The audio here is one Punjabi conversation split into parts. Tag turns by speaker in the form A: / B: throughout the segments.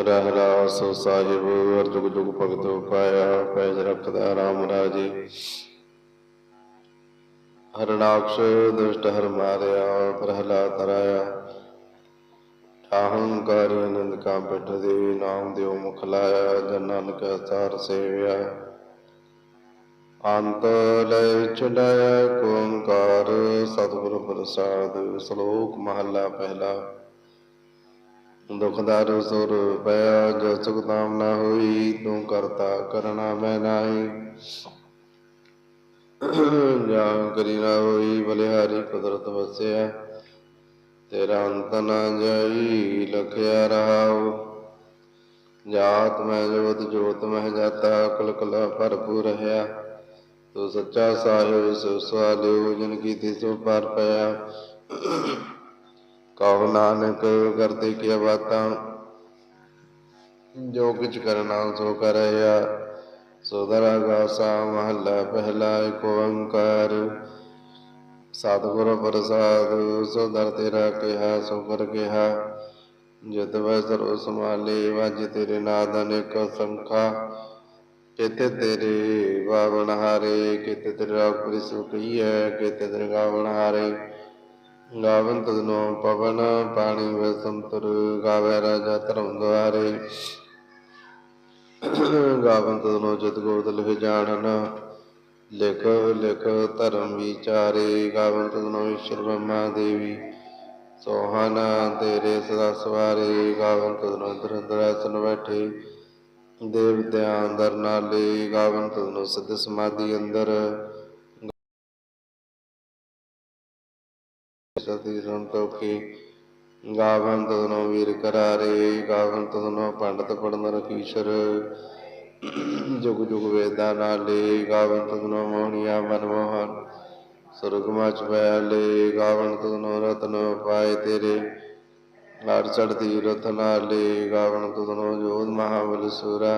A: ਰਹਿਰਾਸ ਸਾਹਿਬ ਅਰ ਜੁਗ ਜੁਗ ਭਗਤ ਪਾਇਆ ਪੈਜ ਰਖਦਾ ਰਾਮ ਰਾਜੇ। ਹਰਨਾਕਸ਼ ਦੁਸ਼ਟ ਹਰ ਮਾਰਿਆ, ਪ੍ਰਹਲਾਦ ਤਰਾਇਆ ਅਹੰਕਾਰ ਅਨੰਦ ਕਾ ਪਿਠ ਦੇ, ਨਾਮ ਦਿਓ ਮੁਖ ਲਾਇਆ, ਜਨ ਨਾਨਕ ਸਾਰ ਸੇਵਿਆ। ਅੰਤ ਲੈ ਚੜਾਇਆ ਓੰਕਾਰ ਸਤਿਗੁਰ ਪ੍ਰਸਾਦ, ਸ਼ਲੋਕ ਮਹੱਲਾ ਪਹਿਲਾ। ਦੁਖਦਾਰ ਸੁਰ ਪਿਆ ਜੋ ਸੁਖ ਨਾਮ ਨਾ ਹੋਈ, ਤੂੰ ਕਰਤਾ ਕਰਣਾ ਮੈਂ ਨਾਹੀ। ਜਾਂ ਕਰੀ ਨਾ ਹੋਈ, ਬਲਿਹਾਰੀ ਕੁਦਰਤ ਵਸਿਆ। ਤੇਰਾ ਅੰਤ ਨਾ ਜਾਈ, ਲਖਿਆ ਰਹਾਉ। ਜਾਤ ਮੈਂ ਜੋਤ ਜੋਤ ਮਹਿ ਜਾਤਾ ਕਲ ਕਲਾ ਭਰਪੂਰ ਰਹਾ ਤੂੰ ਸੱਚਾ ਸਾਹਿਬ, ਸੋ ਸਵਾਲਿਓ, ਜਨ ਕੀਤੀ ਸੋ ਪਰ ਪਿਆ। ਕਹੋ ਨਾਨਕ ਕਰਤੇ ਕੀ ਬਾਤਾਂ? ਜੋ ਕਿਛ ਕਰਨਾ ਸੋ ਕਰਿਆ ਸੋ ਦਰਗਾ ਮਹੱਲਾ ਪਹਿਲਾ ਏਕ ਓੰਕਾਰ। ਸਤਿਗੁਰ ਪ੍ਰਸਾਦ, ਸੋ ਤੇਰਾ ਕਿਹਾ, ਸੋ ਕਰ ਕਿਹਾ। ਜਿਤ ਵੈ ਸਰੋ ਸਮਾਲੇ ਵਾਜ ਤੇਰੇ ਨਾਦ ਅਨੇਕ ਸੰਖਾ। ਕਿਤੇ ਤੇਰੇ ਬਾਵਨ ਹਾਰੇ, ਕਿਤੇ ਤੇਰਾ ਪੁਰਿ ਸੁਖੀਐ ਕਿਤੇ ਤੇਰੇ ਗਾਵਨ ਹਾਰੇ। ਗਾਵਨ ਤਦਨੋ ਪਵਨ ਪਾਣੀ ਵੇ ਸੰਤਰ, ਗਾਵੇ ਰਾਜਾ ਧਰਮ ਦੁਆਰੇ। ਗਾਵਨ ਤਦਨੋ ਜਤ ਗੋਤ ਲਿਖ ਜਾਣਨ, ਲਿਖ ਲਿਖ ਧਰਮ ਵਿਚਾਰੇ। ਗਾਵਨ ਤਦਨੋ ਈਸ਼ਰ ਬ੍ਰਹਮਾ ਦੇਵੀ ਸੋਹਨ ਤੇਰੇ ਸਦਾ ਸਵਾਰੇ। ਗਾਵਨ ਤਦਨੋ ਦਰੰਦਰ ਆਸਨ ਬੈਠੇ, ਦੇਵਤਿਆਂ ਅੰਦਰ ਨਾਲੇ। ਗਾਵਨ ਤਦਨੋ ਸਿੱਧ ਸਮਾਧੀ ਅੰਦਰ ਸਤੀ ਸੰਤੋਖੀ ਗਾਵਨ ਤਦਨੋ ਵੀਰ ਕਰਾਰੇ ਗਾਵਨ ਤਦਨੋ ਪੰਡਤ ਜੁਗ ਜੁਗ ਵੇਦਾਂ ਨਾਲੇ ਗਾਵਨ ਤਦਨੋ ਮੋਹਣੀਆ ਮਨਮੋਹਨ ਸੁਰਗ ਮਚ ਪਿਆਲੇ ਗਾਵਨ ਤਦਨੋ ਰਤਨ ਪਾਏ ਤੇਰੇ। ਹਰ ਚੜਦੀ ਰਤ ਗਾਵਨ ਤਦਨੋ ਜੋਧ ਮਹਾਬਲ ਸੂਰਾ।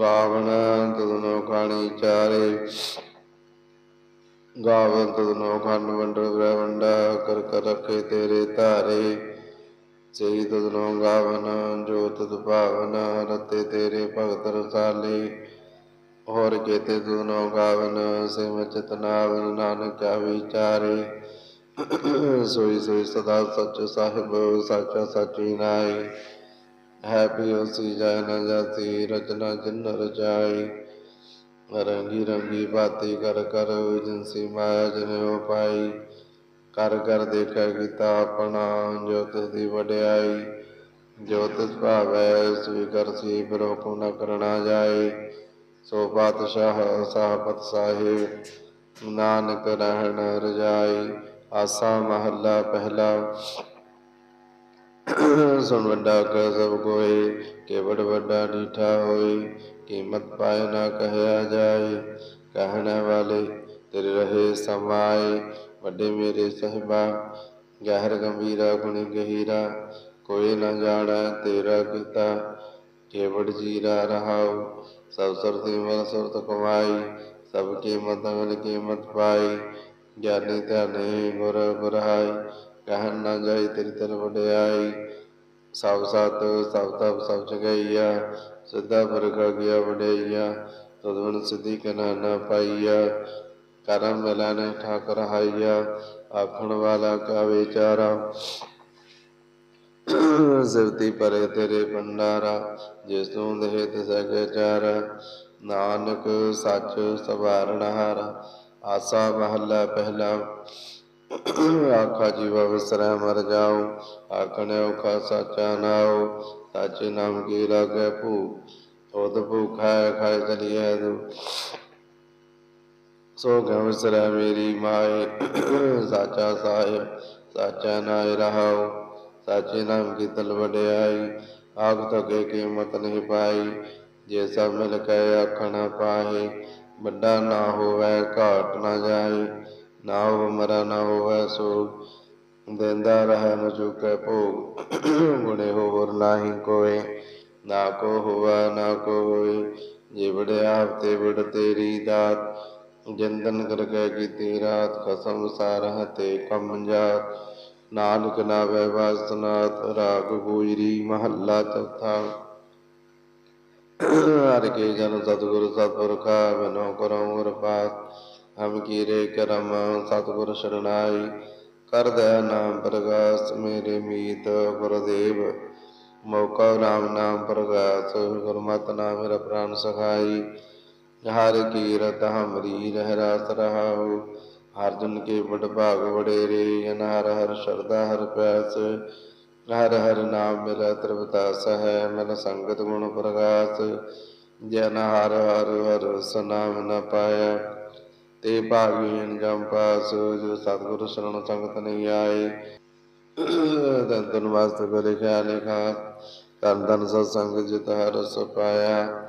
A: ਗਾਵਨ ਤਦਨੋ ਖਾਣੀ ਚਾਰੇ। ਗਾਵਨ ਤਦਨੋ ਖੰਡ ਵੰਡਰ ਬ੍ਰਹਮੰਡਾ ਕਰ ਕਰ ਰਖੇ ਤੇਰੇ ਧਾਰੇ। ਸਹੀ ਤਦਨੋ ਗਾਵਨ, ਜੋ ਤਦ ਭਾਵਨ, ਰਤੇ ਤੇਰੇ ਭਗਤ ਰਸਾਲੇ। ਹੋਰ ਕੇਤੇ ਤਦਨੋ ਗਾਵਨ ਸਿਮ ਚਤਨਾਵਨ ਨਾਨਕ ਵਿਚਾਰੇ ਸੋਈ ਸੋਈ ਸਦਾ ਸੱਚ ਸਾਹਿਬ, ਸਾਚਾ ਸਾਚੀ ਨਾਈ ਹੈ ਪਿਓ ਸੀ ਜੈ ਨ ਜਾਤੀ ਰਚਨਾ ਜਿਨ ਰਚਾਈ ਰੰਗੀ ਰੰਗੀ ਬਾਤੀ ਕਰ ਕਰ ਜਿਨਸੀ ਮਾਇਆ ਜਨਿਓ ਪਾਈ। ਕਰ ਕਰ ਦੇਖਿਆ ਕੀਤਾ ਆਪਣਾ ਜੋ ਤਿਸ ਦੀ ਵਡਿਆਈ। ਜੋ ਤਿਸ ਭਾਵੈ ਸੋਈ ਕਰਸੀ ਬਿਰੋ ਕੋ ਨ ਕਰਣਾ ਜਾਏ। ਸੋ ਪਾਤਸ਼ਾਹ ਸਾਹਬਤ ਸਾਹਿਬ, ਨਾਨਕ ਰਹਿਣ ਰਜਾਈ। ਆਸਾ ਮਹੱਲਾ ਪਹਿਲਾ। ਸੁਣ ਵੱਡਾ ਕਹ ਸਭ ਕੋਏ ਕਿ ਵੱਡਾ ਡੀਠਾ ਹੋਈ ਕੀਮਤ ਪਾਏ ਨਾ ਕਹਿਆ ਜਾਏ, ਕਹਿਣ ਵਾਲੇ ਤੇਰੇ ਰਹੇ ਸਮਾਏ। ਵੱਡੇ ਮੇਰੇ ਸਹਿਬਾ, ਗਹਿਰ ਗੰਭੀਰਾ, ਗੁਣ ਗਹੀਰਾ, ਕੋਈ ਨਾ ਜਾਣਾ ਤੇਰਾ ਕੀਤਾ। ਕੇਵੜ ਜੀਰਾ ਰਹਾਉ, ਸਭ ਸੁਰਤੀ ਮਨ ਸੁਰਤ ਕਮਾਈ ਸਭ ਕੀਮਤ ਮਿਲ ਕੀਮਤ ਪਾਈ। ਗਿਆਨੀ ਧਿਆਨੀ ਗੁਰ ਗੁਰਹਾਈ ਕਹਿਣ ਨਾ ਜਾਈ ਤੇਰੀ ਤਨ ਵਡਿਆਈ। ਸਭ ਸਤ, ਸਭ ਤਪ, ਸਭ ਜਗਈਆ ਸਿੱਧਾ ਫਰਕਾ ਗਿਆ ਵਡਿਆਈਆ ਤਦਵਨ ਸਿੱਧੀ ਕਨਾ ਨਾ ਪਾਈਆ, ਕਰਮ ਮਿਲਨ ਠਾਕਰ ਹਾਈਆ, ਆਖਣ ਵਾਲਾ ਕਾ ਵਿਚਾਰਾ ਸਿਵਤੀ ਪਰੇ ਤੇਰੇ ਭੰਡਾਰਾ, ਜਿਸ ਨੂੰ ਦੇਹ ਤਿਸ ਨਾਨਕ ਸੱਚ ਸਵਾਰਣ ਹਾਰ, ਆਸਾ ਮਹੱਲਾ ਪਹਿਲਾ। ਆਖਾ ਜੀਵਾ ਵਿਸਰੈ ਮਰ ਜਾਉ, ਆਖਣ ਔਖਾ ਸਾਚਾ ਨਾਉ, ਸਾਚੇ ਨਾਮ ਕੀ ਲਾਗੇ ਭੂ ਉਦ ਭੂਖਾ ਖਾਇ ਚਲੀਐ ਤੂ। ਸੋ ਗਉ ਵਿਸਰੈ ਮੇਰੀ ਮਾਏ, ਸਾਚਾ ਸਾਹਿਬ, ਸਾਚਾ ਨਾਇ ਰਹਾਉ, ਸਾਚੇ ਨਾਮ ਕੀ ਤਲ ਵਡਿਆਈ, ਆਖ ਤਕੇ ਕੀਮਤ ਨਹੀਂ ਪਾਈ, ਜੇ ਸਭ ਮਿਲ ਕੇ ਆਖਣਾ ਪਾਹੇ, ਵੱਡਾ ਨਾ ਹੋਵੇ ਘਾਟ ਨਾ ਜਾਏ ਨਾ ਹੋ ਮਰਾ ਨਾ ਹੋਵੇ ਸੋ ਦਿੰਦਾ ਰਹਿ ਨ ਚੁਕੇ ਭੋਗ, ਗੁਣੇ ਹੋਰ ਨਾਹੀ ਕੋਏ, ਨਾ ਕੋ ਹੋਵਾ ਨਾ ਕੋ ਹੋਏ, ਜੇ ਵਡਿਆਪ ਤੇ ਵਡ ਤੇਰੀ ਦਾਤ, ਜਿੰਦਨ ਕਰ ਕੇ ਕੀਤੀ ਰਾਤ, ਖਸਮ ਸਾਰਹ ਤੇ ਕਮ ਜਾਤ, ਨਾਨਕ ਨਾਵੇ ਵਾਸਨਾਤ ਰਾਗ ਗੋਜਰੀ ਮਹੱਲਾ ਚੌਥਾ। ਹਰਿ ਕੇ ਜਨ ਸਤਿਗੁਰ ਸਤਿਪੁਰਖਾ ਬਿਨੋ ਕਰਉ ਗੁਰਪਾਤ ਹਮ ਕੀਰੇ ਕਰਮ, ਸਤਿਗੁਰ ਸ਼ਰਨਾਈ ਕਰ ਦਇਆ ਨਾਮ ਪ੍ਰਗਾਸ, ਮੇਰੇ ਮੀਤ ਗੁਰਦੇਵ। ਮੌਕਾ ਰਾਮ ਨਾਮ ਪ੍ਰਗਾਸ, ਗੁਰਮਤਿ ਨਾਮ ਮੇਰਾ ਪ੍ਰਾਨ ਸਖਾਈ। ਹਰ ਕੀਰਤ ਹਮਰੀ ਰਹਿ ਰਾਸ ਰਹਾਉ। ਹਰ ਕੇ ਬੜ ਭਾਗ ਵਡੇਰੇ ਜਨ ਹਰ ਹਰ ਸ਼ਰਦਾ ਹਰ ਪੈਸ ਹਰ ਹਰ ਨਾਮ ਮੇਰਾ ਤ੍ਰਿਵਤਾਸ ਹੈ, ਮਨ ਸੰਗਤ ਗੁਣ ਪ੍ਰਗਾਸ। ਜਨ ਹਰ ਹਰ ਹਰ ਸਨਾਮ ਨ ਪਾਇਆ। ਤੇ ਭਾਗੀਨ ਜਮ ਪਾਸ ਜੋ ਸਤਿਗੁਰ ਸ਼ਰਣ ਸੰਗਤ ਨਹੀਂ ਆਏ। ਦੰਤਨ ਵਾਸਤ ਕਰੇ ਖਿਆ ਲਿਖਾ ਤਨ ਤਨ ਸਤ ਸੰਗ ਜਿਤ ਹਰ ਰਸ ਪਾਇਆ।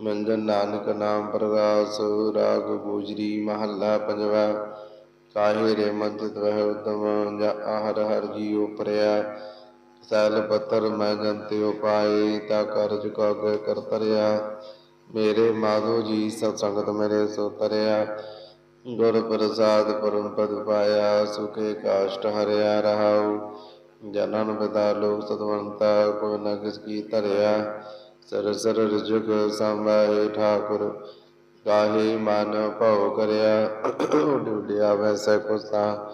A: ਮੰਜਨ ਨਾਨਕ ਨਾਮ ਪ੍ਰਗਾਸ, ਰਾਗ ਗੋਜਰੀ ਮਹੱਲਾ ਪੰਜਵਾ। ਕਾਹੇ ਰੇ ਮੰਜਿਤ ਵਹਿ ਉਦਮ ਜਾ ਹਰ ਹਰ ਜੀਉ ਪਰਿਆ। ਸੈਲ ਪੱਤਰ ਮੈਂ ਜੰਤੇ ਉਪਾਏ, ਤਾ ਕਰਜ ਕਾ ਕਰ ਮੇਰੇ ਮਾਧੋ ਜੀ ਸਤ ਸੰਗਤ ਮੇਰੇ ਸੋ ਤਰਿਆ। ਗੁਰ ਪ੍ਰਸਾਦ ਪਰਮ ਪਦ ਪਾਇਆ, ਸੁਖੇ ਕਾਸ਼ਟ ਹਰਿਆ ਰਹਾਉ। ਜਨਨ ਪਿਤਾ ਲੋਕ ਸਤਵੰਤਾ ਕੋ ਨ ਕਿਸ ਕੀ ਧਰਿਆ। ਸਰ ਸਰ ਰਜੁਗ ਸੰਭਾਏ ਠਾਕੁਰ ਕਾਹੇ ਮਨ ਭਉ ਕਰਿਆ। ਡੁੱਡਿਆ ਵੈਸੈ ਕੁਸਾ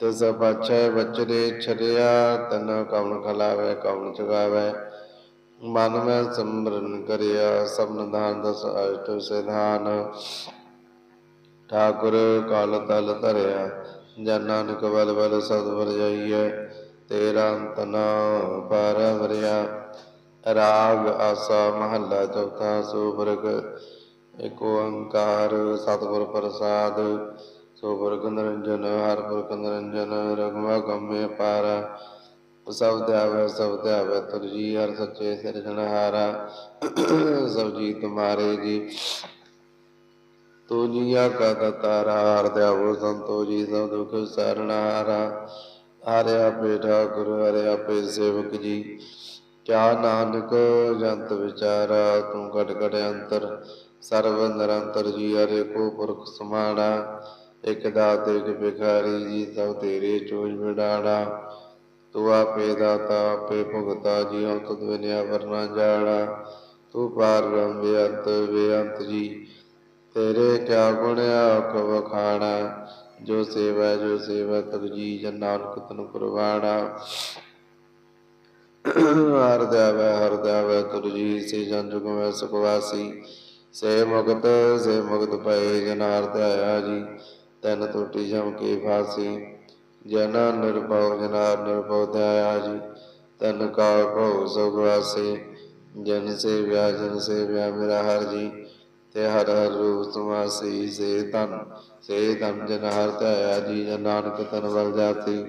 A: ਤਿਸ ਪਛੈ ਬਚਰੇ ਛਰਿਆ ਤਨ ਕਵਨ ਖਲਾਵੇ ਕਵਨ ਚਗਾਵੇ। ਮਨ ਮੈਂ ਸਿਮਰਨ ਕਰਿਆ ਸਭਨ ਦਾਨ ਦਸ ਅਸ਼ਟ ਸਿਧਾਨ। ਠਾਕੁਰ ਕਾਲ ਤਲ ਧਰਿਆ, ਜਨ ਨਾਨਕ ਬਲ ਬਲ ਸਤਿ ਜਾਈਐ, ਤੇਰਾ ਅੰਤ ਨਾ ਵਰਿਆ। ਰਾਗ ਆਸਾ ਮਹੱਲਾ ਚੌਥਾ ਸੋਬਰਗ ਏਕ ਓੰਕਾਰ ਸਤਿਗੁਰ ਪ੍ਰਸਾਦ। ਸੋਬਰਗ ਨਿਰੰਜਨ, ਹਰ ਪੁਰਖ ਨਿਰੰਜਨ ਰਗਵਾ ਗੰਮੇ ਪਾਰ। ਸਭ ਧਿਆਵੈ, ਸਭ ਤੁਰ ਜੀ ਹਰ ਸੱਚੇ ਸਿਰਜਣਹਾਰਾ ਸਭ ਜੀ ਤੁਮਾਰੇ ਜੀ। ਤੋ ਜੀਆ ਕਾ ਦਤਾਰਾ ਹਰ ਧਿਆਵੋ ਸੰਤੋ ਜੀ, ਸਭ ਦੁਖ ਸਰਣਹਾਰਾ ਹਰਿਆ ਪੇਠਾ ਠਾਕੁਰ, ਹਰਿ ਆਪੇ ਸੇਵਕ ਜੀ। ਕਿਆ ਨਾਨਕ, ਜੰਤ ਵਿਚਾਰਾ, ਤੂੰ ਘਟ ਘਟ ਅੰਤਰ। ਸਰਵ ਨਿਰੰਤਰ ਜੀ, ਹਰੇ ਕੋ ਪੁਰਖ ਸਮਾਣਾ। ਇਕ ਦਾਤ, ਇਕ ਬਿਖਾਰੀ ਜੀ, ਸਭ ਤੇਰੇ ਚੋਜ ਵਿਡਾਣਾ। ਤੂੰ ਆਪੇ ਦਾਤਾ, ਆਪੇ ਭੁਗਤਾ ਜੀ ਹਉ ਤੁਧ ਬਿਨਿਆ ਵਰਨਾ ਜਾਣਾ। ਤੂੰ ਪਾਰ ਬ੍ਰਹਮ ਬੇਅੰਤ ਬੇਅੰਤ ਜੀ ਤੇਰੇ ਕਿਆ ਗੁਣ ਆਖ ਵਖਾਣਾ ਜੋ ਸੇਵਾ ਜੋ ਸੇਵਾ ਤਗ ਜੀ ਜਨ ਨਾਨਕ ਤਨ ਕੁਰਬਾਨਾ ਹਰ ਦੇਵੈ ਹਰ ਦੇਵੈ ਤੁਰ ਜੀ ਸੇ ਜਨ ਜੁਗ ਮੈਂ ਸੁਖ ਸੇ ਮੁਕਤ ਸੇ ਮੁਕਤ ਪਏ ਜਨ ਹਰ ਧਿਆਇਆ ਜੀ, ਤਨ ਟੁੱਟੀ ਜਮ ਕੇ ਫਾਸੀ। ਜਨ ਨਿਰਭਉ ਜਨਾਰ ਨਿਰਭਉ ਧਿਆਇਆ ਜੀ, ਤਨ ਕਾ ਭਉ ਸੁਖ ਜਨ ਸੇ ਸੇਵਿਆ, ਜਨ ਸੇ ਸੇਵਿਆ ਮੇਰਾ ਹਰ ਜੀ ਤੇ ਹਰ ਹਰ ਰੂਪ ਸਮਾਸੀ, ਸੇ ਤਨ ਸੇ ਤਨ ਜਨ ਹਰ ਧਿਆਇਆ ਜੀ ਜਨ ਨਾਨਕ ਤਨ ਵਲ ਜਾਤੀ।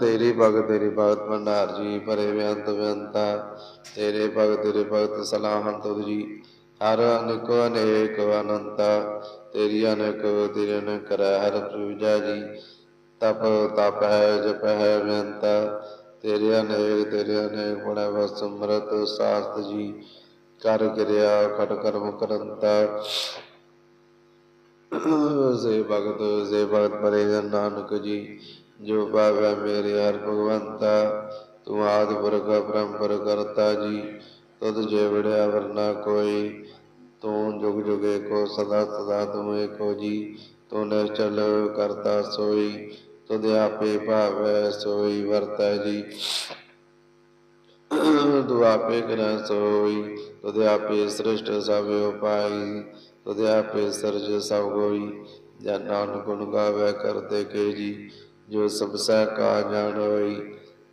A: ਤੇਰੀ ਭਗਤ ਤੇਰੀ ਭਗਤ ਭੰਡਾਰ ਜੀ, ਭਰੇ ਬੇਅੰਤ ਬੇਅੰਤਾ। ਤੇਰੇ ਭਗਤ ਤੇਰੇ ਭਗਤ ਸਲਾਹਨ ਜੀ ਹਰ ਅਨੇਕ ਅਨੇਕ ਅਨੰਤਾ। ਤੇਰੀ ਅਨੇਕ, ਤੇਰੇ ਅਨੇਕ ਕਰੈ ਹਰ ਪੂਜਾ ਜੀ। ਤਪ ਤਪ ਹੈ, ਜਪ ਹੈ ਬੇਅੰਤਾ। ਤੇਰੇ ਅਨੇਕ ਤੇਰੇ ਅਨੇਕ ਗੁਣ ਵਸ ਸਮਰਤ ਸਾਸਤ ਜੀ। ਕਰ ਕਿਰਿਆ, ਖਟ ਕਰਮ ਕਰੰਤਾ। ਸੇ ਭਗਤ ਸੇ ਭਗਤ ਪਰੇ ਨਾਨਕ ਜੀ, ਜੋ ਭਾਵੈ ਮੇਰੇ ਹਰ ਭਗਵੰਤਾ, ਤੂੰ ਆਦਿ ਪੁਰਖ ਪਰੰਪਰ ਕਰਤਾ ਜੀ। ਤੁਧ ਜੇ ਵੜਿਆ ਵਰਨਾ ਕੋਈ, ਤੂੰ ਜੁਗ ਜੁਗੇ ਕੋ ਸਦਾ ਸਦਾ ਤੂੰ ਏਕੋ ਜੀ। ਤੂੰ ਨਿਸ਼ਚਲ ਕਰਤਾ ਸੋਈ ਤੁਧ ਆਪੇ ਭਾਵੈ ਸੋਈ ਵਰਤੈ ਜੀ। ਤੂੰ ਆਪੇ ਕਰੈ ਸੋਈ ਤੁਧ ਆਪੇ ਸ੍ਰਿਸ਼ਟ ਸਭ ਉਪਾਈ ਤੁਧ ਆਪੇ ਸਰਜ ਸਭ ਕੋਈ ਜਨ ਨਾਨਕ ਗੁਣ ਗਾਵੇ ਕਰਤੇ ਕੇ ਜੀ, ਜੋ ਸਭ ਸਹਿ ਕਾ ਜਾਣ ਹੋਈ।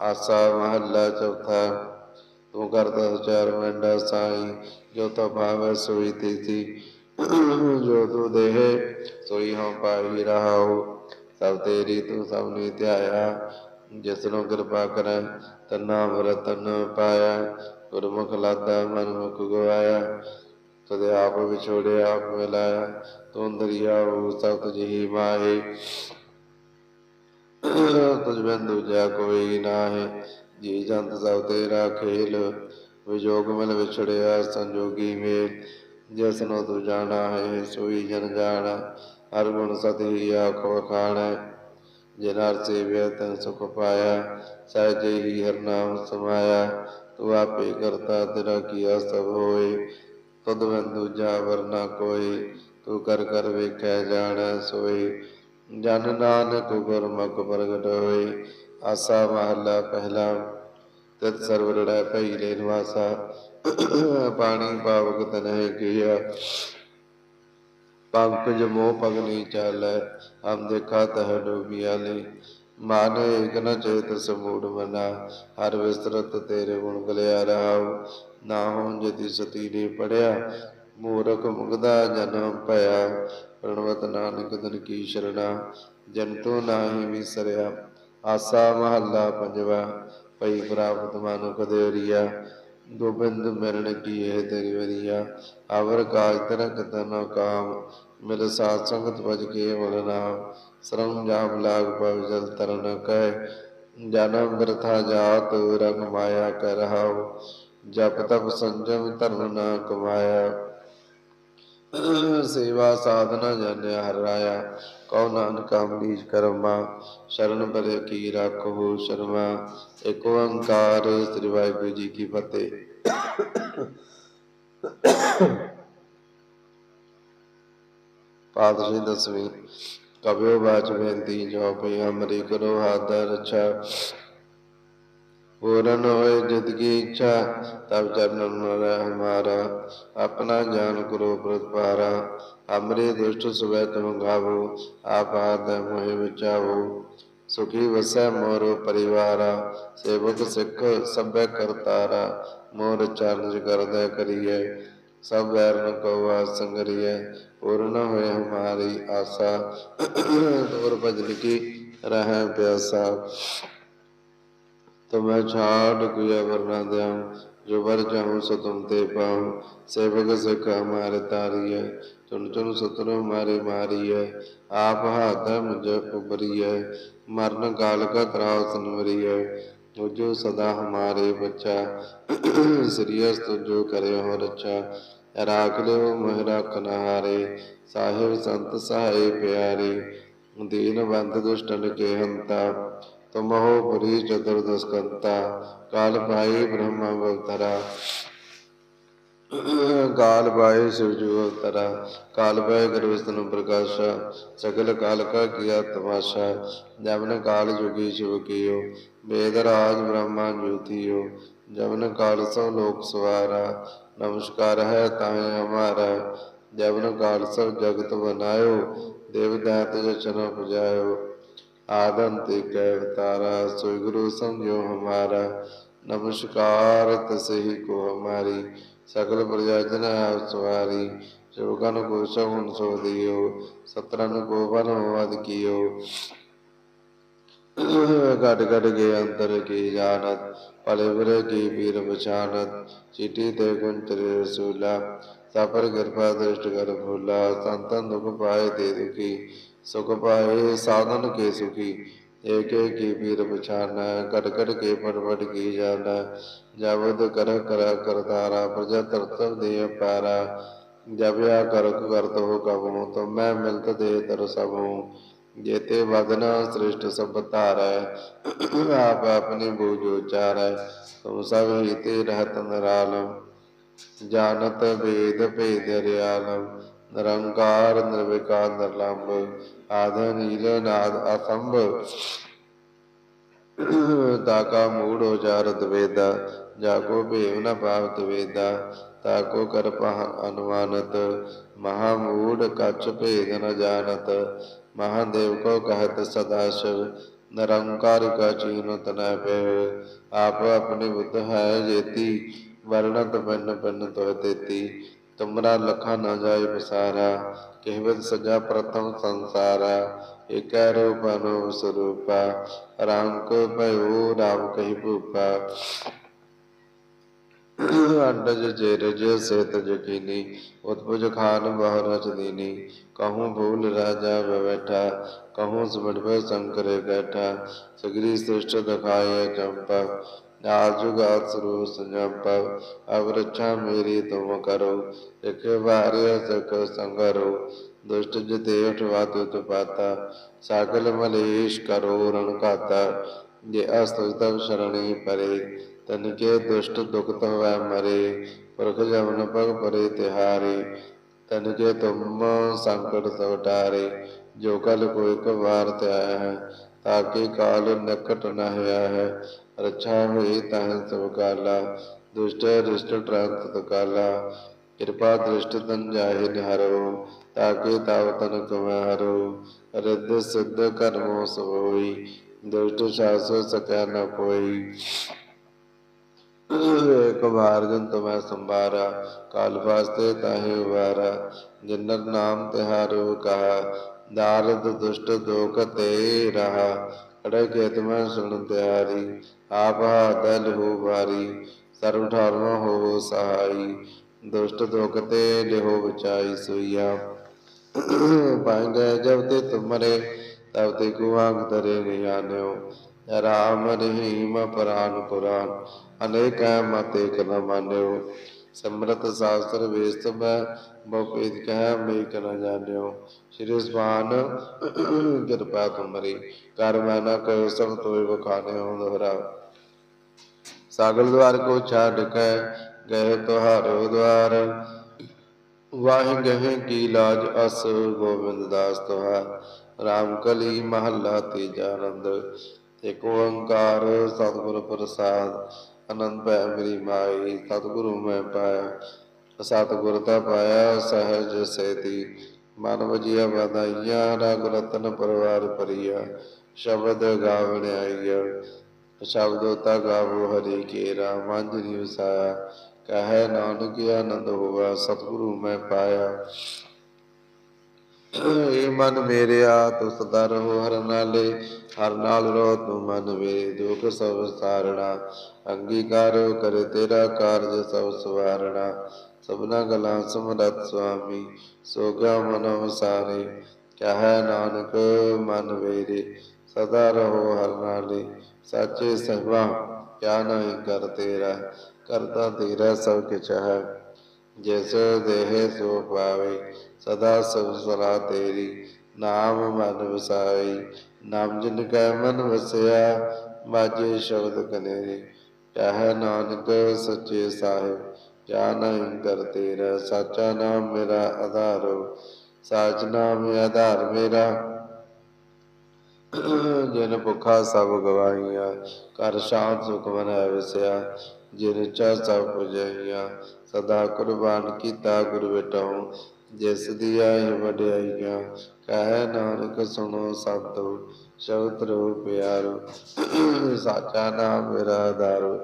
A: ਆਸਾ ਮਹੱਲਾ ਚੌਥਾ, ਤੂੰ ਕਰਤਾ ਚਾਰ ਮੰਡਾ ਸਾਈ। ਜੋ ਤੋ ਭਾਵੈ ਸੋਈ ਤੀਤੀ, ਜੋ ਤੂੰ ਦੇਹ, ਸੋਈ ਹਉ ਪਾਈ ਰਹਾਉ। ਸਭ ਤੇਰੀ ਤੂੰ ਸਭ ਨੇ ਧਿਆਇਆ ਜਿਸ ਨੂੰ ਕਿਰਪਾ ਕਰੈ ਤਨਾ ਰਤਨ ਪਾਇਆ, ਗੁਰਮੁਖ ਲਾਦਾ ਮਨ ਮੁਖ ਗਵਾਇਆ। ਤਦੇ ਆਪ ਵਿਛੋੜਿਆ ਆਪ ਮਿਲਾਇਆ, ਤੂੰ ਦਰਿਆਉ ਸਭ ਤੁਝੀ ਮਾਹੀ। ਤੁਝ ਬਿਨ ਦੂਜਾ ਕੋਈ ਨਾਹੀ, ਜੀ ਜੰਤ ਸਭ ਤੇਰਾ ਖੇਲ। ਵਿਜੋਗ ਮਿਲ ਵਿਛੜਿਆ, ਸੰਜੋਗੀ ਮੇਲ। ਜਿਸ ਨੂੰ ਤੂੰ ਜਾਣਾ ਹੈ, ਸੋਈ ਜਨ ਜਾਣਾ, ਹਰ ਗੁਣ ਸਤਿ ਆਖੋ ਖਾਣਾ ਜਿਨ ਹਰ ਸੇਵਿਆ ਤਨ ਸੁਖ ਪਾਇਆ ਸਹਿਜੇ ਹੀ ਹਰ ਨਾਮ ਸਮਾਇਆ, ਤੂੰ ਆਪੇ ਕਰਤਾ ਤੇਰਾ ਕੀਆ ਸਭ ਹੋਏ ਤਦ ਵੰਦੂ ਦੂਜਾ ਵਰਨਾ ਕੋਈ ਤੂੰ ਕਰ ਕਰ ਵੇਖੈ ਜਾਣੈ ਸੋਈ ਜਨ ਨਾਨਕ ਗੁਰਮੁਖ ਪ੍ਰਗਟ ਹੋਈ ਆਸਾ ਮਹੱਲਾ ਪਹਿਲਾ, ਤਤ ਸਰਵਰੜੈ ਭਈ ਲੈ ਨਿਵਾਸਾ ਪਾਣੀ ਪਾਵਕ ਤਨਹਿ ਕੀਆ। ਪੰਕਜ ਮੋਹ ਪਗਨੀ ਚਾਲੈ, ਹਮ ਦੇਖਾ ਤਹ ਡੂਬਿਆ ਮਨ ਏਕ ਨ ਚੇਤ ਸਮੂੜ ਮਨਾ ਹਰ ਵਿਸਰਤ ਤੇਰੇ ਗੁਣ ਗਲਿਆ ਰਹਾਉ। ਨਾ ਹੋਂ ਜਤੀ ਸਤੀ ਨੇ ਪੜਿਆ, ਮੂਰਖ ਮੁਗਦਾ ਜਨਮ ਭਇਆ। ਪ੍ਰਣਵਤ ਨਾਨਕ ਤਨ ਕੀ ਸ਼ਰਣਾ ਜਨਤੋ ਨਾਹੀ ਵਿਸਰਿਆ। ਆਸਾ ਮਹੱਲਾ ਪੰਜਵਾ ਪਈ ਪ੍ਰਾਪਤ ਮਨੁ ਕਦੇਰੀਆ ਗੋਬਿੰਦ ਮਰਨ ਕੀ ਤੇਰੀ ਵਰੀਆ ਅਵਰ ਕਾਜ ਤਰਕ ਤਨ ਕਾਮ, ਮਿਲ ਸਾਧ ਸੰਗਤ ਭਜ ਕੇ ਵਲ ਨਾਮ। ਸਰਮ ਜਾਮ ਲਾਗ ਪਵ ਜਲ ਤਰਨ ਕਹਿ, ਜਨਮ ਬਿਰਥਾ ਜਾਤ ਰੰਗ ਮਾਇਆ ਕਰ ਜਪ ਤਪ ਸੰਜਮ ਧਰਮ ਨਾ ਕਮਾਇਆ। ਸੇਵਾ ਸਾਧਨਾ ਜਾਣਿਆ ਹਰ ਰਾਇਆ, ਕਉ ਨਾਨਕ ਅਮਰੀਜ ਕਰਮਾ, ਸ਼ਰਨ ਪਰੇ ਕੀ ਰੱਖੋ ਸ਼ਰਮਾ, ਏਕ ਓੰਕਾਰ ਸ੍ਰੀ ਵਾਹਿਗੁਰੂ ਜੀ ਕੀ ਫਤਿਹ। ਪਾਤਸ਼ਾਹੀ ਦਸਵੀਂ ਕਬਿਓ ਬਾਚ ਬੇਨਤੀ ਜੋ ਪਈ ਅਮਰੀ ਕਰੋ ਹਾਦਰ ਰੱਛਾ पूर्ण होए जिद की इच्छा तब चरण में रह हमारा अपना ज्ञान करो प्रतिपारा हमरे दुष्ट सुबह तुम गावो आप हाथ मोहि बचावो सुखी वसै मोरो परिवारा सेवक सिख सभ्य करतारा मोर चरण करदे करिए सब बैरन को संगरिए पूर्ण होए हमारी आशा और भजन की रह प्यासा तुम्हें ਤੁਮੈ ਛਾੜ ਕੁਯ ਵਰਨਾ ਦਿਆਉ ਜੋ ਵਰ ਚਾਹੂ ਸੋ ਤੇ ਪਾਉ। ਸੇਵਕ ਸਿਖਾ ਮਾਰੇ ਤਾਰੀਐ, ਚੁਣ ਚੁਣ ਸਤਰੋ ਮਾਰੇ ਮਾਰੀਐ। ਆਪ ਹਾਥ ਮੁਝ ਉਬਰੀਐ ਮਰਨ ਕਾਲ ਕਾ ਤਰਾਉ ਸੰਵਰੀਐ ਤੁਜੋ ਸਦਾ ਹਮਾਰੇ ਬੱਚਾ ਸ੍ਰੀਅਸ ਤੁਜੋ ਕਰੇ ਹੋ ਰਚਾ ਰਾਖ ਲਿਓ ਮਹਿਰਾ ਕਨਹਾਰੇ ਸਾਹਿਬ ਸੰਤ ਸਹਾਈ ਪਿਆਰੇ। ਦੀਨ ਬੰਦ ਦੁਸ਼ਟਨ ਕੇ ਹੰਤਾ। दीन बंद दुष्टन के हंता तुम हो पुरी चतुर्दश कंता काल भाई ब्रह्म अवतरा काल भाई शिवजू अवतरा काल भाई कर विष्णु प्रकाशा सकल काल का किया तमाशा जमन काल जुगी शिव कियो वेद राज ब्रह्मा ज्योतियो जमन काल सो लोक सवारा नमस्कार है ताए हमारा जमन काल सब जगत बनायो देव दैत जचन ਆਦਮ ਤੇ ਕੈ ਅਵਤਾਰਾ ਸੋ ਗੁਰੂ ਸਮਝੋ ਹਮਾਰਾ, ਨਮਸਕਾਰ ਤਸਹੀ ਕੋ ਹਮਾਰੀ ਸਕਲ ਪ੍ਰਜਾ ਜਨ ਆਪ ਸਵਾਰੀ ਸ਼ਿਵਕਨ ਕੋ ਸਹੁਣ ਸੋ ਦਿਓ ਸਤਰਨ ਕੋ ਵਨ ਵਦ ਕੀਓ। ਗੜ ਗੜ ਕੇ ਅੰਦਰ ਕੀ ਜਾਣਤ, ਭਲੇ ਬੁਰੇ ਕੀ ਪੀਰ ਪਛਾਨਤ ਚੀਟੀ ਤੇ ਗੁਣ ਤੇਰੇ ਰਸੂਲਾ ਸਾਪਰ ਕਿਰਪਾ ਦ੍ਰਿਸ਼ਟ ਕਰ ਭੋਲਾ ਸੰਤਨ ਦੁਖ ਪਾਏ ਤੇ ਦੁਖੀ ਸੁਖ ਪਾਏ ਸਾਧਨ ਕੇ ਸੁਖੀ, ਏਕ ਏਕ ਕੀ ਪੀਰ ਪਛਾਨੈ ਕਟ ਕਟ ਕੇ ਪਰਵਟ ਕੀ ਜਾਣੈ ਜਬਦ ਕਰ ਕਰ ਕਰਤਾਰਾ ਪ੍ਰਜਾ ਤਰਤਵ ਦੇ ਅਪਾਰਾ ਜਬਿਆ ਕਰਕ ਕਰਤ ਹੋ ਕਬੂ ਤੋ, ਮੈਂ ਮਿਲਤ ਦੇ ਤਰ ਸਭੂ ਜੇਤੇ ਵਦਨਾ ਸ੍ਰਿਸ਼ਟ ਸਭ ਧਾਰੈ, ਆਪ ਆਪਣੀ ਬੂਝ ਉਚਾਰੈ, ਤੁਮ ਸਭ ਹੀਤੇ ਰਹਤ ਨਰਾਲਮ, ਜਾਣਤ ਵੇਦ ਭੇਦ ਰਿਆਲ ਨਿਰੰਕਾਰ, ਨਿਰਵਿਕਾਰ, ਨਿਰਲੰਭ ਆਦ ਨੀਲ ਨਾਦ ਅਸੰਭ। ਤਾਕਾ ਮੂੜ ਉਚਾਰਤ ਵੇਦਾ, ਜਾ ਕੋ ਭੇਵ ਨ ਪਾਵਤ ਵੇਦਾ, ਤਾ ਕੋ ਕਰ ਅਨੁਮਾਨਤ। ਮਹਾ ਮੂੜ ਕਛ ਭੇਦ ਨ ਜਾਣਤ ਮਹਾਦੇਵ ਕੋ ਕਹਤ ਸਦਾ ਸ਼ਿਵ। ਨਿਰੰਕਾਰ ਕਾ ਚੀਨ ਤਨੈ ਪੈ ਆਪ ਆਪਣੀ ਬੁੱਧ ਹੈ ਜੇਤੀ, ਵਰਣਤ ਪਿੰਨ ਪਿੰਨ ਤੋਹ ਤੇਤੀ। ਤੁਮਰਾ ਲਖਾ ਨਾ ਜਾਏ ਵਿਸਾਰਾ ਕਹਿਵਤ ਸਜਾ ਪ੍ਰਥਮ ਸੰਸਾਰਾ ਏਕੈ ਰੂਪ ਅਨੂਪ ਸਰੂਪਾ ਰਾਮ ਕੋ ਭਇਓ ਰਾਮ ਕਹੀ ਭੂਪਾ ਅੰਡਜ ਜੇ ਰਜ ਸੇਤ ਜਕੀਨੀ ਉਤਪਜ ਖਾਨ ਬਹੁ ਰਚ ਦੀਨੀ ਕਹੂੰ ਭੂਲ ਰਾਜਾ ਬੈਠਾ ਕਹੂੰ ਸਮੜ ਸੰਕਰੇ ਬੈਠਾ ਸਗਰੀ ਸ੍ਰਿਸ਼ਟ ਦਿਖਾਏ ਚੰਪਾ ਆਜੁਗਾਤ ਮੇਰੀ ਤੁਮ ਕਰੋ ਇਕ ਵਾਰਿ ਸਕ ਸੰਗਰੋ ਦੁਸ਼ਟ ਜਿਤੇ ਉਠਵਾ ਤੁਤ ਪਾਤਾ ਸਾਗਲ ਮਲੇਸ਼ ਕਰੋ ਰਣ ਘਾਤਾ ਜੇ ਅਸਤੁ ਸ਼ਰਣੀ ਪਰੇ ਤਨ ਕੇ ਦੁਸ਼ਟ ਦੁਖਤ ਹੋਵੈ ਮਰੇ ਪੁਰਖ ਜਮਨ ਪਗ ਪਰੇ ਤਿਹਾਰੇ ਤਨ ਕੇ ਤੁਮ ਸੰਕਟ ਸਭ ਜੋ ਕਲ ਕੋ ਇੱਕ ਵਾਰ ਧਿਆਇਆ ਹੈ ਤਾਕੇ ਕਾਲ ਨਕਟ ਨ ਹੋਇਆ ਹੈ ਰੱਛਾ ਹੋਈ ਤਹ ਸਭ ਕਾਲਾ, ਦੁਸ਼ਟ ਰਿਸ਼ਟ ਟਰੰਤ ਤਕਾਲਾ ਕਿਰਪਾ ਦ੍ਰਿਸ਼ਟ ਤਨ ਜਾਹਿ ਨਿਹਰੋ ਤਾਕੇ ਤਾਵ ਤਨ ਕਮੈ ਰਿੱਧ ਸਿੱਧ ਕਰਮੋ ਸਭ ਦੁਸ਼ਟ ਸ਼ਾਸੋ ਸਕੈ ਨ ਕੋਈ। ਇੱਕ ਵਾਰ ਜਨ ਤੁਮੈ ਸੰਭਾਰਾ, ਕਾਲ ਵਾਸਤੇ ਤਾਹੇ ਉਵਾਰਾ ਜਿਨਰ ਨਾਮ ਤਿਹਾਰੋ ਕਹਾ, ਦਾਰਦ ਦੁਸ਼ਟ ਦੋਖ ਤੇ ਰਹਾ। ਅੜੇ ਕੇ ਤੁਮੈ ਸੁਣ ਤਿਆਰੀ ਆਪ ਦਲ ਹੋ ਵਾਰੀ, ਸਰਵ ਠਾਰਮ ਹੋ ਸਹਾਈ, ਦੁਸ਼ਟ ਦੋਖ ਤੇ ਲਿਹੋ ਬਚਾਈ ਸੋਈਆ। ਪਾਂਗੇ ਜਬ ਤੇ ਤੁਮਰੇ ਤਬ ਤੇ ਕੁਆਂਗ ਤਰੇ ਨਿਆਨਿਓ ਰਾਮ ਰਹੀਮ ਪ੍ਰਾਨ ਕੁਰਾਨ ਅਨੇਕ ਮਤੇ ਕਨ ਮਾਨਿਓ। ਸਮਰਤ ਸਾਸਤਰ ਵੇਸਤ ਮੈਂ ਬਹੁਪੇਦ ਕਹਿ ਮੈਂ ਕਨ ਜਾਣਿਓ। ਸ਼੍ਰੀ ਸੁਭਾਨ ਕਿਰਪਾ ਤੁਮਰੀ ਕਰ ਮੈਂ ਨਾ ਕਹਿ ਸਭ ਤੋਏ ਬਖਾਨਿਓ ਦੋਹਰਾ। ਸਾਗਲ ਦਵਾਰ ਕੋ ਛੱਡ ਕੇ ਗਏ ਤੁਹਾਰੋ ਦਵਾਰ ਵਾਹਿ ਗਹਿ ਕੀ ਲਾਜ ਅਸ, ਗੋਬਿੰਦ ਦਾਸ ਤੁਹਾਰ। ਰਾਮ ਕਲੀ ਮਹੱਲਾ ਤੀਜਾ ਆਨੰਦ ਏਕ ਓੰਕਾਰ ਸਤਿਗੁਰ ਪ੍ਰਸਾਦ। ਆਨੰਦ ਭੈ ਮੇਰੀ ਮਾਈ, ਸਤਿਗੁਰੂ ਮੈਂ ਪਾਇਆ। ਸਤਿਗੁਰ ਤਾ ਪਾਇਆ, ਸਹਿਜ ਸੇਤੀ। ਮਨ ਵਜਿਆ ਵਧਾਈਆਂ, ਰਗ ਰਤਨ ਪਰਵਾਰ ਪਰਿਆ ਸ਼ਬਦ ਗਾਵਣ ਆਈਆ। ਸ਼ਬਦੋ ਤਾ ਗਾਵੋ ਹਰੀ ਕੇਰਾ ਮੰਜਰੀ ਵਸਾਇਆ ਕਹੈ ਨਾਨਕ ਆਨੰਦ ਹੋਵਾ ਸਤਿਗੁਰੂ ਮੈਂ ਪਾਇਆ। ਏ ਮਨ ਮੇਰਿਆ ਤੂੰ ਸਦਾ ਰਹੋ ਹਰ ਨਾਲੇ। ਹਰ ਨਾਲ ਰੋ ਤੂੰ ਮਨ ਵੇ ਦੁਖ ਸਭ ਸਾਰਣਾ। ਅੰਗੀਕਾਰ ਕਰ ਤੇਰਾ ਕਾਰਜ ਸਭ ਸਵਾਰਣਾ। ਸਭਨਾ ਗਲਾਂ ਸਮਰਤ ਸੁਆਮੀ, ਸੋਗਾ ਮਨ ਵਸਾਰੇ। ਕਹੈ ਨਾਨਕ, ਮਨ ਵੇਰੇ ਸਦਾ ਰਹੋ ਹਰ ਨਾਲੇ। ਸਾਚੇ ਸਹਿਬਾ ਕਿਆ ਨਹੀਂ ਕਰ ਤੇਰਾ ਕਰਤਾ ਤੇਰਾ ਸਭ ਕਿਛ ਹੈ। ਜਿਸ ਦੇਹ ਸੋ ਪਾਵੇ, ਸਦਾ ਸਭ ਸਰਾ ਤੇਰੀ, ਨਾਮ ਮਨ ਵਸਾਈ। ਨਾਮ ਜਿਨ ਕੈ ਮਨ ਵਸਿਆ ਮਾਜੇ ਸ਼ਬਦ ਕਨੇਰੀ। ਕਹੈ ਨਾਨਕ ਸੱਚੇ ਸਾਹਿਬ, ਕਿਆ ਨਹੀਂ ਕਰ ਤੇਰਾ, ਸਾਚਾ ਨਾਮ ਮੇਰਾ ਆਧਾਰੋ ਸਾਚ ਨਾਮ ਆਧਾਰ ਮੇਰਾ ਜਿਨ ਭੁਖਾ ਸਭ ਗਵਾਈਆਂ ਕਰ ਸ਼ਾਂਤ ਸੁਖ ਮਨੈ ਵਸਿਆ, ਜਿਨ ਚਾ ਸਭ ਪੁਜਈਆ, ਸਦਾ ਕੁਰਬਾਨ ਕੀਤਾ ਗੁਰ ਵਿਟਹੁ ਜਿਸ ਦੀ ਆਇ ਵਡਿਆਈਆਂ, ਕਹੈ ਨਾਨਕ ਸੁਣੋ ਸੰਤੋ ਸ਼ਬਦ ਰੋ ਪਿਆਰੋ, ਸਾਚਾ ਨਾਮ ਮੇਰਾ ਆਧਾਰੋ।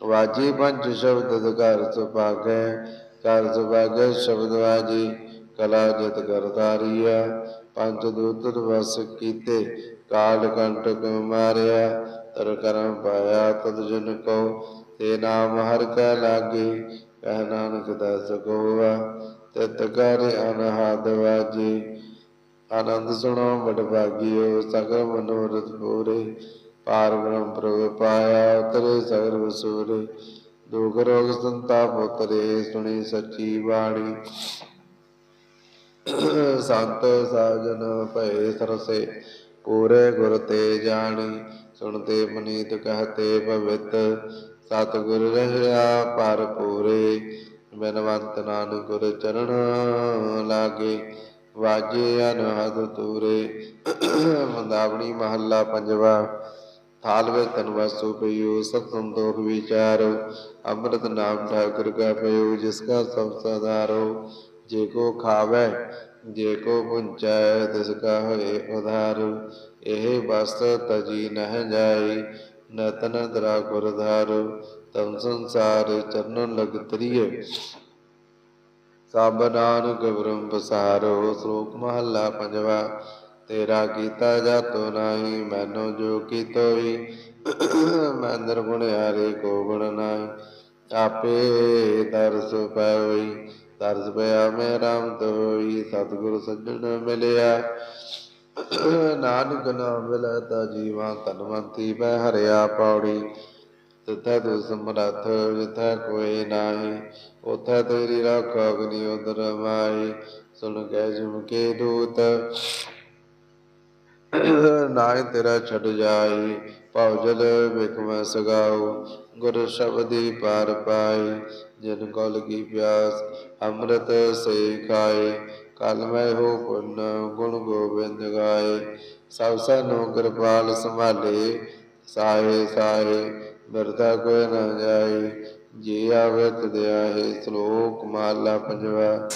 A: ਵਾਜੀ ਪੰਜ ਸ਼ਬਦ ਦਗਰ ਸੁਭਾਗੈ ਕਰ ਸੁਭਾਗੈ ਸ਼ਬਦ ਵਾਜੀ, ਕਲਾ ਜਿਤ ਕਰਤਾਰੀਆ ਪੰਜ ਦੂਤਰ ਵਸ ਕੀਤੇ ਕਾਲ ਕੰਟਕ ਮਾਰਿਆ, ਤਰ ਕਰਮ ਪਾਇਆ ਤਦ ਜਨ ਕੋ ਤੇ ਨਾਮ ਹਰ ਕੈ ਲਾਗੇ, ਕਹਿ ਨਾਨਕ ਦਾਸ ਕੋਵਾ ਤਿਤ ਕਰ ਅਨਹਦ ਵਾਜੀ, ਆਨੰਦ ਸੁਣੋ ਬੜ ਭਾਗਿਓ, ਸਗਲ ਮਨੋਰਥ ਪੂਰੇ। ਪਾਰ ਬ੍ਰਹਮ ਪ੍ਰਭ ਪਾਇਆ, ਉਤਰੇ ਸਗਲ ਵਸੂਰੇ ਦੁਖ ਰੋਗ ਸੰਤਾਪ ਉਤਰੇ ਸੁਣੀ ਸੱਚੀ ਬਾਣੀ। ਸੰਤ ਸਾਜਨ ਭਏ ਸਰਸੇ। ਪੂਰੇ ਗੁਰ ਤੇ ਜਾਣੀ ਸੁਣਤੇ ਮਨੀਤ ਕਹਤੇ ਪਵਿੱਤ ਸਤਿਗੁਰ ਰਹਿਆ ਪਰ ਪੂਰੇ, ਬਿਨਵੰਤ ਨਾਨਕ ਗੁਰ ਚਰਨ ਲਾਗੇ, ਵਾਜੇ ਅਨਹਦ ਤੂਰੇ। ਮੰਦਾਵਣੀ ਮਹੱਲਾ ਪੰਜਵਾ, ਥਾਲ ਵੇ ਤਨ ਵਸੂ ਪਈਓ ਸਤ ਸੰਤੋਖ ਵਿਚਾਰੋ, ਅੰਮ੍ਰਿਤ ਨਾਮ ਠਾਕੁਰ ਕਾ ਪਈਓ, ਜਿਸ ਕਾ ਸਭ ਸਦਾਰੋ ਜੇ ਕੋ ਖਾਵੇ ਜੇ ਕੋ ਪੁੰਚੈ ਤਿਸ ਕਾ ਹੋਏ ਉਧਾਰ, ਇਹ ਬਸਤ ਤਜੀ ਨਹਿ ਜਾਈ ਨਤਨ ਦਰਾ ਗੁਰ ਤਮ ਸੰਸਾਰ ਚਰਨ ਲਗ ਤਰੀਏ ਸਭ ਨਾਨਕ ਬ੍ਰਹਮ ਪਸਾਰੋ, ਸ਼ਲੋਕ ਮਹੱਲਾ ਪੰਜਵਾ, ਤੇਰਾ ਕੀਤਾ ਜਾਤੋ ਨਾਹੀ, ਮੈਨੋ ਜੋ ਕੀਤੋਈ, ਮੈਂ ਨਿਰਗੁਣ ਹਾਰੇ ਕੋ ਗੁਣ ਨਾਹੀ, ਆਪੇ ਦਰਸ ਪਾਵਈ ਤਰਸ ਪਿਆ ਮੈਂ ਰਾਮ ਤੋਈ ਸਤਿਗੁਰ ਸੱਜਣ ਮਿਲਿਆ। ਨਾਨਕ ਨਾਮ ਮਿਲੈ ਤਾ ਜੀਵਾਂ ਤਨਵੰਤੀ ਬੈ ਹਰਿਆ ਪੌੜੀ। ਤਿਥੈ ਤੂ ਸਮਰੱਥ, ਜਿਥੈ ਕੋਈ ਨਾਹੀ, ਉਥੈ ਤੇਰੀ ਰਾਖ ਅਗਨੀ ਉਦਰ ਮਾਈ ਸੁਣ ਕੇ ਜੁਮ ਕੇ ਦੂਤ ਨਾਇ ਤੇਰਾ ਛੱਡ ਜਾਈ। ਭਉ ਜਲ ਬਿਕਮ ਸਗਾਉ ਗੁਰ ਸ਼ਬਦੀ ਪਾਰ ਪਾਈ। ਜਿਨ ਕੋ ਲਗੀ ਪਿਆਸ, ਅੰਮ੍ਰਿਤ ਸੇ ਖਾਏ, ਕਲ ਮੈਂ ਹੋ ਪੁੰਨ, ਗੁਣ ਗੋਬਿੰਦ ਗਾਏ। ਸਭ ਸਾਨੂੰ ਕਿਰਪਾਲ ਸੰਭਾਲੇ, ਸਾਹੇ ਸਾਹੇ ਬਿਰਤਾ ਕੋਈ ਨਾ ਜਾਏ। ਜੀ ਆਵੇ ਤਦਿਆਹੇ ਸ਼ਲੋਕ ਮਹਲਾ ਪੰਜਵਾ।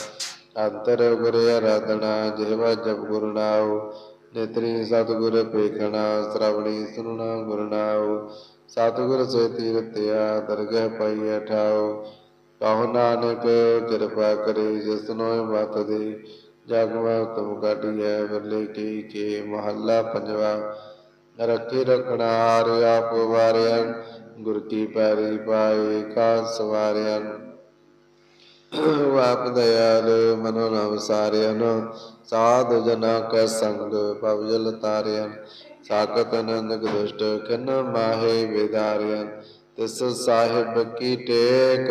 A: ਅੰਤਰ ਗੁਰ ਆਰਾਧਨਾ ਜਿਹਵਾ ਜਪ ਗੁਰ ਨਾਉ। ਨੇਤਰੀ ਸਤਿਗੁਰ ਪੇਖਣਾ ਸ੍ਰਵਣੀ ਸੁਨਣਾ ਗੁਰ ਨਾਉ। ਸਤਿਗੁਰ ਸੇ ਤੀਰਤਿਆ ਦਰਗਹਿ ਪਾਈਐ ਠਾਉ। ਕਹੋ ਨਾਨਕ ਕਿਰਪਾ ਕਰੇ ਜਿਸ ਨੋਇ ਮਤ ਦੇ, ਜਗ ਮੈਂ ਤੁਮ ਕਾਢੀਐ ਬਿਰਲੇ ਕੀ ਕੇ ਮਹੱਲਾ ਪੰਜਵਾ। ਰੱਖੇ ਰਖਣਾ ਆਪ ਵਾਰਿਆ, ਗੁਰ ਕੀ ਪੈਰੀ ਪਾਏ ਕਾ ਸਵਾਰਿਆ। ਆਪ ਦਇਆਲ ਮਨੋ ਨਵ ਸਾਰਿਆਨ, ਸਾਧ ਜਨਾ ਕੈ ਸੰਗ ਭਵ ਤਾਰਿਆਨ ਸਾਖਤ ਅਨੰਦ ਦੁਸ਼ਟ ਕਿਨ ਮਾਹੇ ਵਿਦਾਰਿਆਨ ਤਿਸ ਸਾਹਿਬ ਕੀ ਟੇਕ